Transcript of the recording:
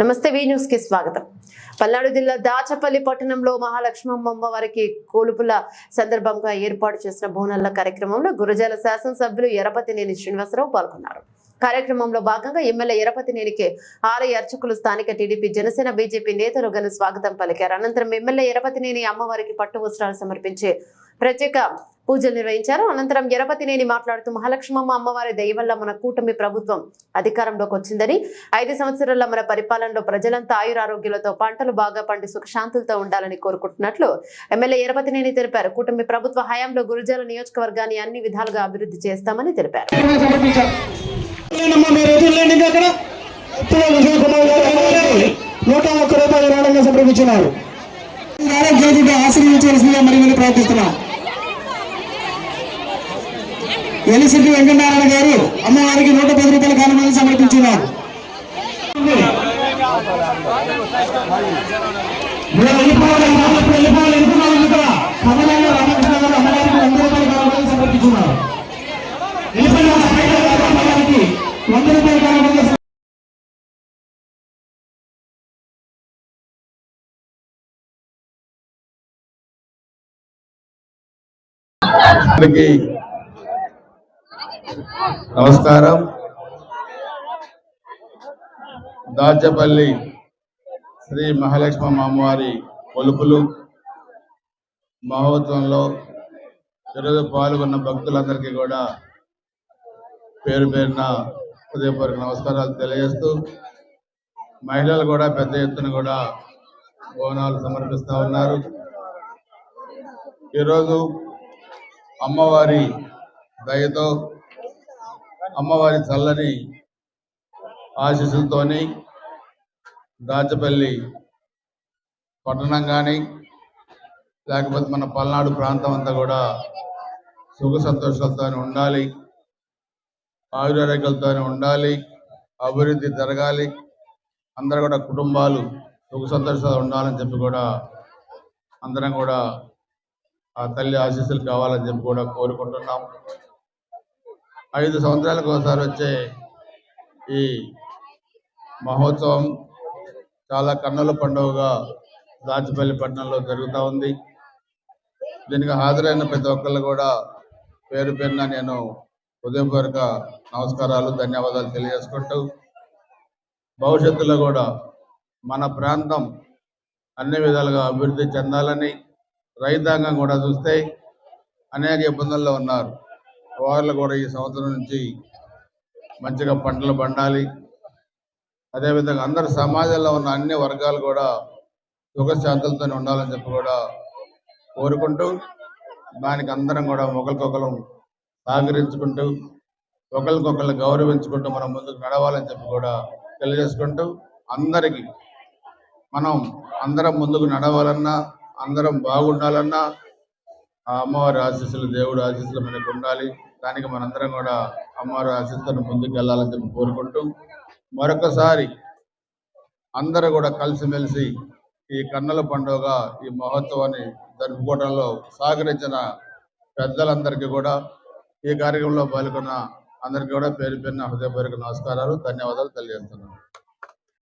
నమస్తే వి న్యూస్కి స్వాగతం. పల్నాడు జిల్లా దాచపల్లి పట్టణంలో మహాలక్ష్మమ్మ అమ్మవారికి కోలుపుల సందర్భంగా ఏర్పాటు చేసిన బోనాల కార్యక్రమంలో గురజాల శాసనసభ్యులు ఎరపతినేని శ్రీనివాసరావు పాల్గొన్నారు. కార్యక్రమంలో భాగంగా ఎమ్మెల్యే ఎరపతినేనికి ఆలయ అర్చకులు స్థానిక టీడీపీ జనసేన బీజేపీ నేతలు ఘన స్వాగతం పలికారు. అనంతరం ఎమ్మెల్యే ఎరపతినేని అమ్మవారికి పట్టు వస్త్రాలు సమర్పించి ప్రత్యేక పూజలు నిర్వహించారు. అనంతరం ఎరపతినేని మాట్లాడుతూ మహాలక్ష్మమ్మ అమ్మవారి దయ వల్ల మన కూటమి ప్రభుత్వం అధికారంలోకి వచ్చిందని ఐదు సంవత్సరాల మన పరిపాలనలో ప్రజలంతా ఆయురారోగ్యాలతో పంటలు బాగా పండి సుఖశాంతులతో ఉండాలని కోరుకుంటున్నట్లు ఎమ్మెల్యే ఎరపతినేని తెలిపారు. కూటమి ప్రభుత్వ హయాంలో గురుజాల నియోజకవర్గాన్ని అన్ని విధాలుగా అభివృద్ధి చేస్తామని తెలిపారు. మీరు నూట ఒక్క రూపాయలు రావడంగా సమర్పించినారు ఆరోగ్య ప్రార్థిస్తున్నాం ఎలిసిటి వెంకటనారాయణ గారు అమ్మవారికి నూట పది రూపాయల కానుకలు సమర్పించినారు సమర్పించున్నారు. వంద రూపాయల కానుకలు అందరికీ నమస్కారం. దాచపల్లి శ్రీ మహాలక్ష్మమ్మ అమ్మవారి కొలుపులు మహోత్సవంలో ఈరోజు పాల్గొన్న భక్తులందరికీ కూడా పేరు పేరున హృదయపూర్వక నమస్కారాలు తెలియజేస్తూ మహిళలు కూడా పెద్ద ఎత్తున కూడా బోనాలు సమర్పిస్తూ ఉన్నారు. ఈరోజు అమ్మవారి దయతో అమ్మవారి చల్లని ఆశీస్సులతోని దాచపల్లి పట్టణం కానీ లేకపోతే మన పల్నాడు ప్రాంతం అంతా కూడా సుఖ సంతోషాలతో ఉండాలి ఆయురారోగ్యాలతో ఉండాలి అభివృద్ధి జరగాలి అందరూ కూడా కుటుంబాలు సుఖ సంతోషాలు ఉండాలని చెప్పి కూడా అందరం కూడా ఆ తల్లి ఆశీస్సులు కావాలని చెప్పి కూడా కోరుకుంటున్నాం. ఐదు సంవత్సరాలకు ఒకసారి వచ్చే ఈ మహోత్సవం చాలా కన్నుల పండుగగా దాచిపల్లి పట్టణంలో జరుగుతూ ఉంది. దీనికి హాజరైన ప్రతి ఒక్కళ్ళు కూడా పేరు పేరున నేను హృదయపూర్వక నమస్కారాలు ధన్యవాదాలు తెలియజేసుకుంటూ భవిష్యత్తులో కూడా మన ప్రాంతం అన్ని విధాలుగా అభివృద్ధి చెందాలని రైతాంగం కూడా చూస్తే అనేక ఇబ్బందుల్లో ఉన్నారు. వాళ్ళు కూడా ఈ సంవత్సరం నుంచి మంచిగా పంటలు పండాలి. అదేవిధంగా అందరు సమాజంలో ఉన్న అన్ని వర్గాలు కూడా సుఖశాంతులతో ఉండాలని చెప్పి కూడా కోరుకుంటూ దానికి అందరం కూడా ఒకరికొకరు సహకరించుకుంటూ ఒకరికొకరు గౌరవించుకుంటూ మనం ముందుకు నడవాలని చెప్పి కూడా తెలియజేసుకుంటూ అందరికీ మనం అందరం ముందుకు నడవాలన్నా అందరం బాగుండాలన్నా ఆ అమ్మవారి ఆశీస్సులు దేవుడు ఆశీస్సులు మనకు ఉండాలి. దానికి మనందరం కూడా అమ్మవారి ఆశిస్తను ముందుకు వెళ్ళాలని చెప్పి కోరుకుంటూ మరొకసారి అందరూ కూడా కలిసిమెలిసి ఈ కన్నుల పండుగ ఈ మహోత్సవాన్ని జరుపుకోవడంలో సహకరించిన పెద్దలందరికీ కూడా ఈ కార్యక్రమంలో పాల్గొన్న అందరికీ కూడా పేరు పేరున హృదయపూర్వక నమస్కారాలు ధన్యవాదాలు తెలియజేస్తున్నాను.